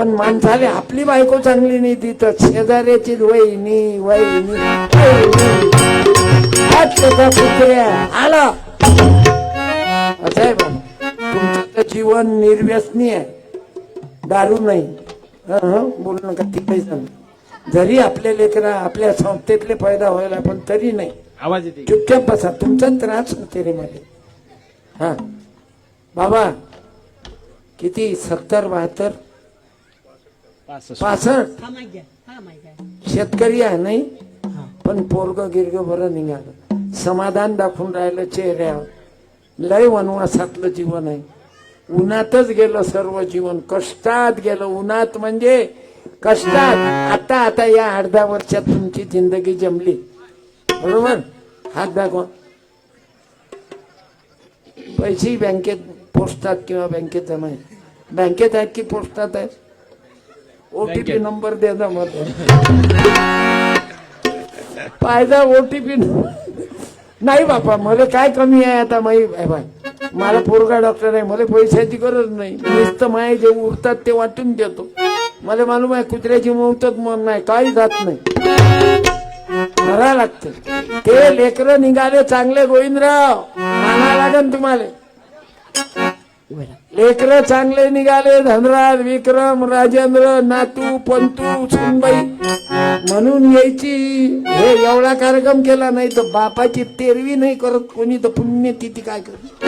पण माणसाले आपली बायको चांगली नाही ती तर शेजाऱ्याची वहिनी वहिनी. कुत्र्या आला. असं आहे तुमचं तर जीवन निर्व्यसनी आहे. दारू नाही. बोलू नका ती काही सांग. जरी आपल्या लेकरा आपल्या संस्थेतले फायदा व्हायला पण तरी नाही. आवाज येते. चुपचाप बसा. तुमचा त्रास होते रे मला. हा. बाबा किती सत्तर बहात्तर पासष्ट. पासष्ट? हा माहिती आहे हा माहिती आहे शेतकरी आहे नाही. पण पोरग गिरग बरं निघालं. समाधान दाखवून राहिलं चेहऱ्यावर. लय वनवासातलं जीवन आहे. उन्हातच गेलं सर्व जीवन. कष्टात गेलं. उन्हात म्हणजे कष्टात. आता आता या अर्ध्या वर्षात तुमची जिंदगी जमली. बरोबर? हात दाखवा. पैसे बँकेत पोस्टात किंवा बँकेत जमा बँकेत आहेत की पोस्टात आहेत? ओटीपी बँकेत. नंबर दे ना मला फायदा ओटीपी नाही बापा मला काय कमी आहे आता आहे बाय मला पोरगा डॉक्टर आहे मला पैशाची गरज नाही. नुसतं माय जे उरतात ते वाटून देतो. मला मालूम आहे कुत्र्याची मौतच मन नाही काही जात नाही. भरा लागतं. ते लेकरं निघाले चांगले गोविंदराव. माना लागन तुम्हाला. लेकरं चांगले निघाले धनराज विक्रम राजेंद्र नातू पंतू सुनबाई. म्हणून यायची. हे एवढा कार्यक्रम केला नाही तर बापाची तेरवी नाही करत कोणी तर पुण्य किती काय करत.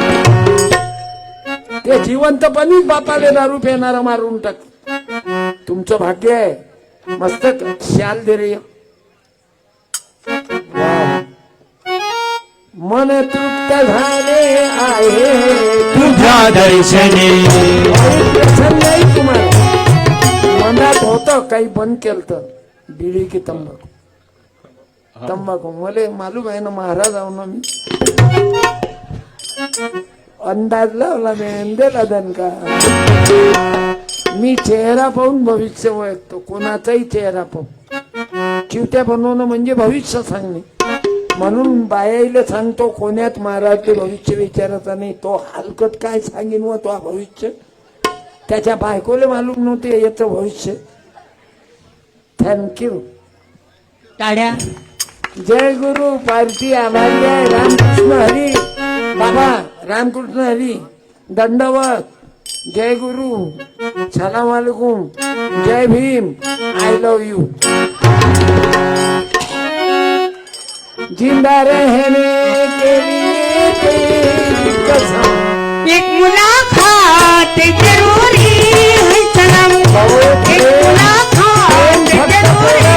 ते जिवंतपणीच बापाले दारू पेणारा मारून टाक. तुमचं भाग्य आहे. मस्त शाल दे रे. मन तृप्त झाले आहे. तुझ्या दर्शनी. नाही तुम्हाला मनात होतं काही बंद केलं बिडी की तंबाखू. तंबाखू. मला मालूम आहे ना महाराज आहो ना मी. अंदाज लावला मी दिला दणका मी चेहरा पाहून भविष्य ओळखतो. कोणाचाही चेहरा पाहून चिवट्या बनवणं म्हणजे भविष्य सांगणे. म्हणून बायाईला सांगतो कोण्यात महाराजले भविष्य विचारायचं नाही. तो हलकट काय सांगेन व तो भविष्य त्याच्या बायकोले मालूम नव्हते याचं भविष्य. थँक्यू टाळ्या जय गुरु पार्टी आभारी आहे रामकृष्ण हरी. बाबा रामकृष्ण हरी. दंडवत. जय गुरु. सलाम वालेकुम जय भीम. आय लव यू जिंदा रहने के लिए कसम एक मुलाकात जरूरी है सनम। एक मुलाकात जरूरी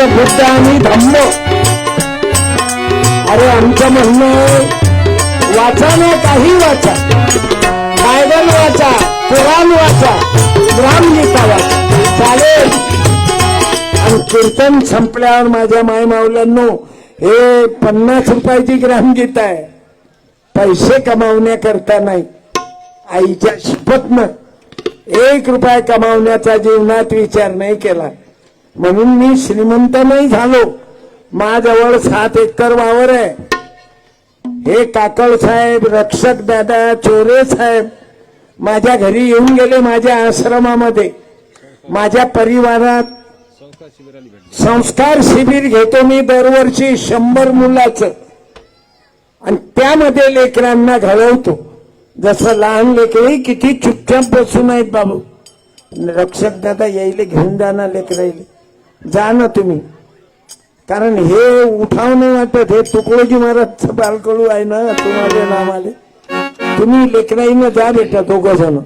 आंबेडकरांचं बुद्ध आणि धम्म. अरे आमचं म्हणणं वाचा ना काही वाचा. बायबल वाचा कुराण वाचा रामगीता वाचा. चालेल. आणि कीर्तन संपल्यावर माझ्या माय मावल्यांनो हे पन्नास रुपयाची ग्रामगीता आहे. पैसे कमावण्याकरता नाही. आईच्या शपथनं एक रुपया कमावण्याचा जीवनात विचार नाही केला. म्हणून मी श्रीमंत नाही झालो. माझ्याजवळ सात एकर वावर आहे. हे काकड साहेब रक्षक दादा चोरे साहेब माझ्या घरी येऊन गेले माझ्या आश्रमामध्ये. माझ्या परिवारात संस्कार शिबिर घेतो मी दरवर्षी शंभर मुलाचं. आणि त्यामध्ये लेकरांना घडवतो. जसं लहान लेकरही किती चुपचाप बसून आहेत बाबू. रक्षक दादा यायले घेऊन जाणार लेकर लेकराईले जा ना तुम्ही. कारण हे उठाव नाही वाटत हे तुकडोजी महाराजचं बालकडू आहे ना तुम्हाला नाम आले तुम्ही लेकराईनं जा बेटा दोघं जण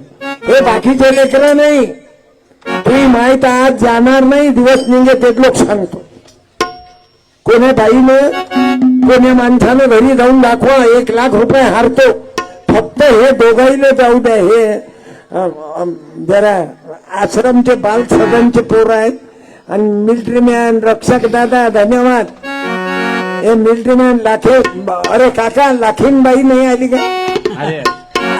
हे बाकीचे लेकरं नाही. तुम्ही माहीत आज जाणार नाही दिवस निघे ते लोक सांगतो. कोण्या बाईनं कोण्या माणसानं घरी जाऊन दाखवा एक लाख रुपये हारतो. फक्त हे दोघाईले जाऊ द्या हे जरा आश्रमचे बाल सदनचे पोरं आहेत. आणि मिलिटरी मॅन रक्षक दादा धन्यवाद. हे मिलिटरी मॅन लाखे अरे काका लाखीन बाई नाही आली का? अरे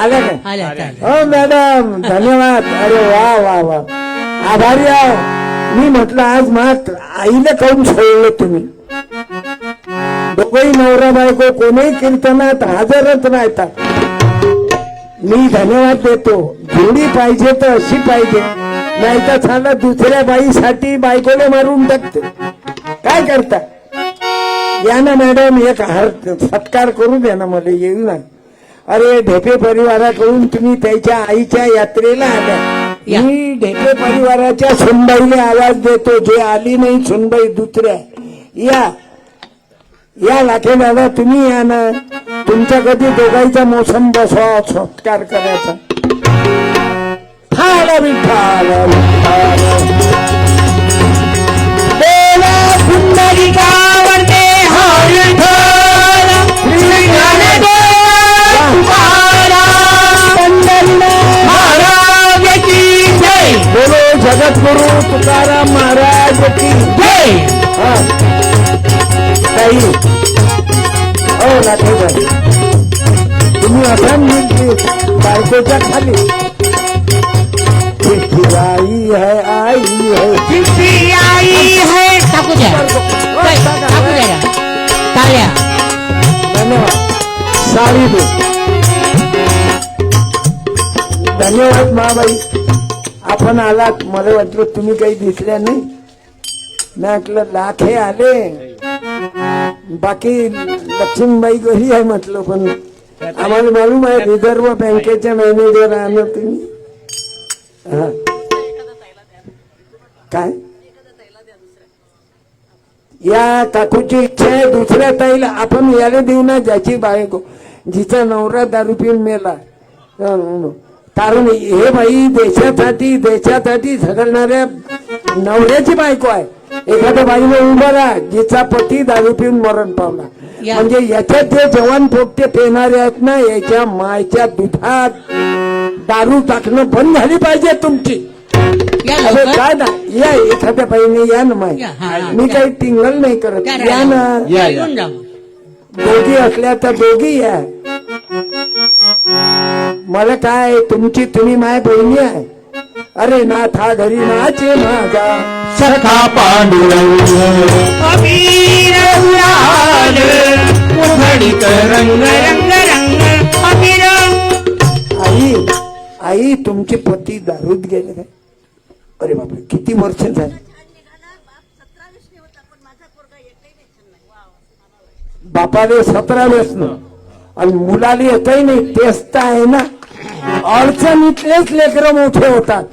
आल्या का? आले आता आले. हो मॅडम धन्यवाद. अरे वा वा वा. आभारी आहो. मी म्हटलं आज मात आईला काऊन सोडलं तुम्ही. दोघही नवरा बायको कोणीही कीर्तनात हजरच राहतात मी धन्यवाद देतो. जोडी पाहिजे तर अशी पाहिजे. नाही तर झालं दुसऱ्या बाईसाठी बायकोले मारून टाकते. काय करता? या ना मॅडम एक हार सत्कार करू द्या ना मला येईल ना. अरे ढेपे परिवाराकडून तुम्ही त्याच्या आईच्या यात्रेला आल्या. या. मी ढेपे परिवाराच्या सुनबाईने आवाज देतो. जे आली नाही सुनबाई दुसऱ्या. या. या लाखे दादा तुम्ही या ना. तुमच्या कधी दोघांचा मोसम बसवा सत्कार करायचा. फाला विठाल विठाल. बोला पुंडलिकावरती हरी विठ्ठल, श्री जय बोलो जगद्गुरु तुकाराम महाराज की जय काही हो लाठेबाई तुम्ही असा बायकोच्या खाली आई है आई है। चिट्ठी आई है टाकू द्या जय, टाकू द्या टाळ्या धन्यवाद। साडी दे। धन्यवाद महाबाई। आपण आलात मला वाटलं तुम्ही काही दिसल्या नाही. मी म्हटलं लाखे आले. बाकी लक्ष्मीबाई घरी आहे म्हटलं पण आम्हाला मालूम आहे रिझर्व बँकेच्या मॅनेजर ना तुम्ही. हा. काय? या काकूची इच्छा आहे दुसऱ्या ताईला आपण याला देऊ ना ज्याची बायको जिचा नवरा दारू पिऊन मेला. कारण हे बाई देशासाठी देशासाठी झगडणाऱ्या नवऱ्याची बायको आहे. एखाद्या बाईने उभं राहा जिचा पती दारू पिऊन मरण पावला. म्हणजे याच्यात जे जवान पोपटे पेणारे आहेत ना याच्या मायच्या दुधात दारू टाकणं बंद झाली पाहिजे तुमची. या अरे लवकर. काय ना. या एखाद्या बाईने या ना माय या, हा, हा. मी काही टिंगल नाही करत. त्या या ना. या, या. येऊन जाऊ दोघी असल्या तर दोघी या. मला काय तुमची तुम्ही माय बहिणी आहे. अरे नाथा घरी नाचे माझा सखा पांडुरंग. अबीर गुलाल उधळीत रंग रंग रंग. तुमचे पती दारूत गेले काय अरे बापरे किती वर्ष झाली? बापाले सतरा व्यसन आणि मुलाला येतही नाही तेच तर आहे ना. अडचणीतलेच लेकरं मोठे होतात.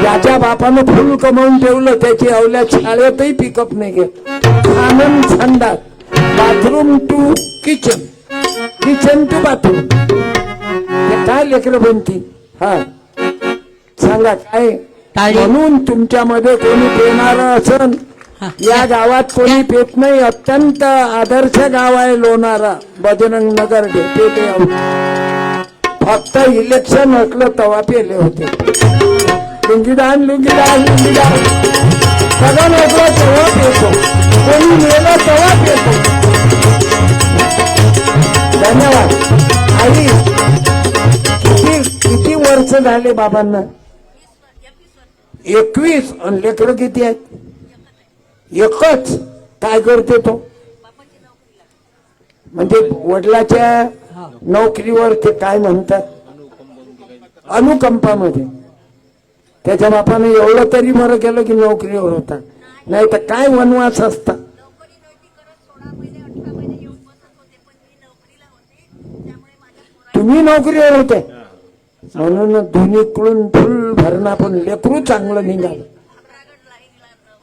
ज्याच्या बापानं फुल कमावून ठेवलं त्याची अवल्या शाळेतही पिकअप नाही घेत. आनंद संडास bathroom to kitchen kitchen to bathroom काय लेकरं बनतील? हा. सांगा काय. म्हणून तुमच्यामध्ये कोणी पेणार असन. या गावात कोणी पेत नाही अत्यंत आदर्श गाव आहे लोणारा बजरंग नगर फक्त इलेक्शन असलं तवा पेले होते. लुंगीदान लुंगीदान लुंगीदान. सगळं नसलं तेव्हा पेतो. कोणी मेलं तेव्हा पेतो. धन्यवाद. आई किती किती वर्ष झाले बाबांना? एकवीस आणि लेकरं किती आहेत? एकच. काय करते तो? म्हणजे वडिलाच्या नोकरीवर ते काय म्हणतात? अनुकंपामध्ये. त्याच्या बापाने एवढं तरी बरं केलं की नोकरीवर होता. नाही तर काय वनवास असता? तुम्ही नोकरीवर होते. म्हणून धुनीकडून फुल भरणा पण लेकरू चांगलं निघालं.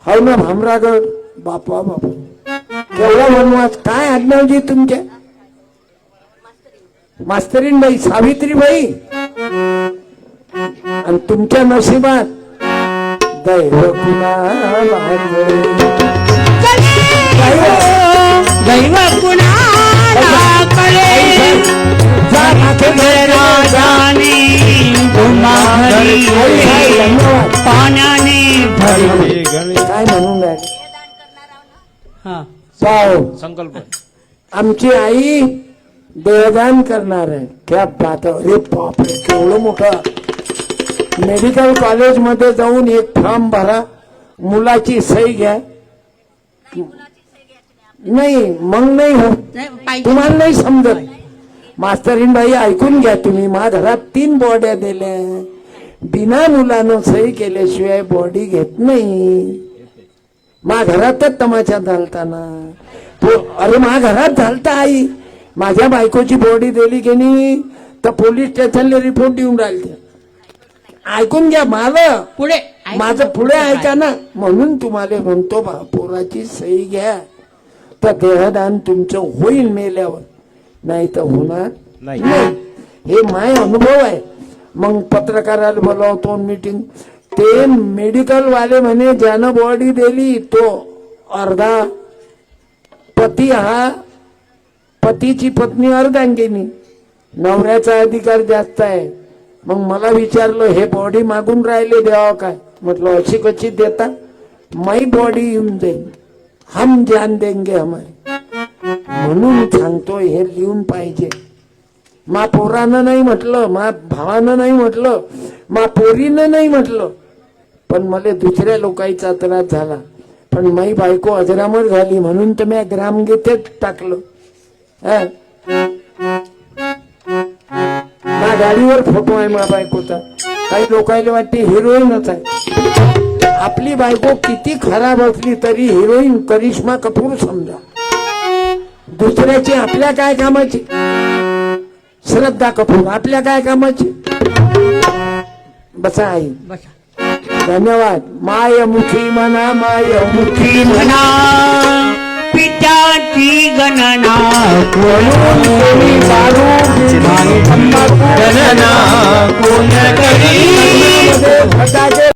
हो ना भामरागड? बापा बापा. केवढा वनवास? काय आडनावजी तुमच्या मास्तरीनबाई सावित्रीबाई? आणि तुमच्या नशिबात? दैव कुणाला दैव कुणाला संकल्प. आमची आई देहदान करणार आहे. क्या बात आहे. अरे बापरे केवढं मोठं. मेडिकल कॉलेजमध्ये जाऊन एक फॉर्म भरा. मुलाची सही घ्या. मुलाची सही घ्यायची नाही मग नाही हो. तुम्हाला नाही समजत. मास्तरीन बाई ऐकून घ्या तुम्ही. मा घरात तीन बॉड्या दिल्या. बिना मुलानं सही केल्याशिवाय बॉडी घेत नाही. मा घरातच तमाशा झालताना तो अरे मा घरात झालता आई. माझ्या बायकोची बॉडी दिली की नाही तर पोलीस स्टेशनला रिपोर्ट देऊन राहिले ऐकून घ्या मला पुढे. माझं पुढे ऐका ना. म्हणून तुम्हाला म्हणतो बा पोराची सही घ्या. तर देहदान तुमचं होईल मेल्यावर. नाही तर होणार नाही. हे माय अनुभव आहे. मग पत्रकाराला बोलावतो मीटिंग ते मेडिकल वाले म्हणे ज्यानं बॉडी दिली तो अर्धा पती हा पतीची पत्नी अर्धांगिनी. नवऱ्याचा अधिकार जास्त आहे. मग मला विचारलं हे बॉडी मागून राहिले द्यावं काय म्हटलं अशी कशी देता? माई बॉडी येऊन जाईल. हम जान देंगे हमारे. म्हणून सांगतोय हे लिहून पाहिजे. मा पोरानं नाही म्हटलं मा भावानं नाही म्हटलं मा पोरीनं नाही म्हटलं पण मला दुसऱ्या लोकांचा त्रास झाला. पण माई बायको अजरामर झाली म्हणून तर मी ग्रामगीतेच टाकलं. ना मा गाडीवर फोटो आहे मा बायकोचा. काही लोकांना वाटते हिरोईनच आहे. आपली बायको किती खराब असली तरी हिरोईन करिश्मा कपूर समजा. दुसऱ्याची आपल्या काय कामाची? श्रद्धा कपूर आपल्या काय कामाची? बसा आई. बसा. धन्यवाद. माय मुखी म्हणा माय मुखी म्हणा. पित्याची गणना म्हणून कोणी दारू बिडी, तंबाखू, गणना कोण करी?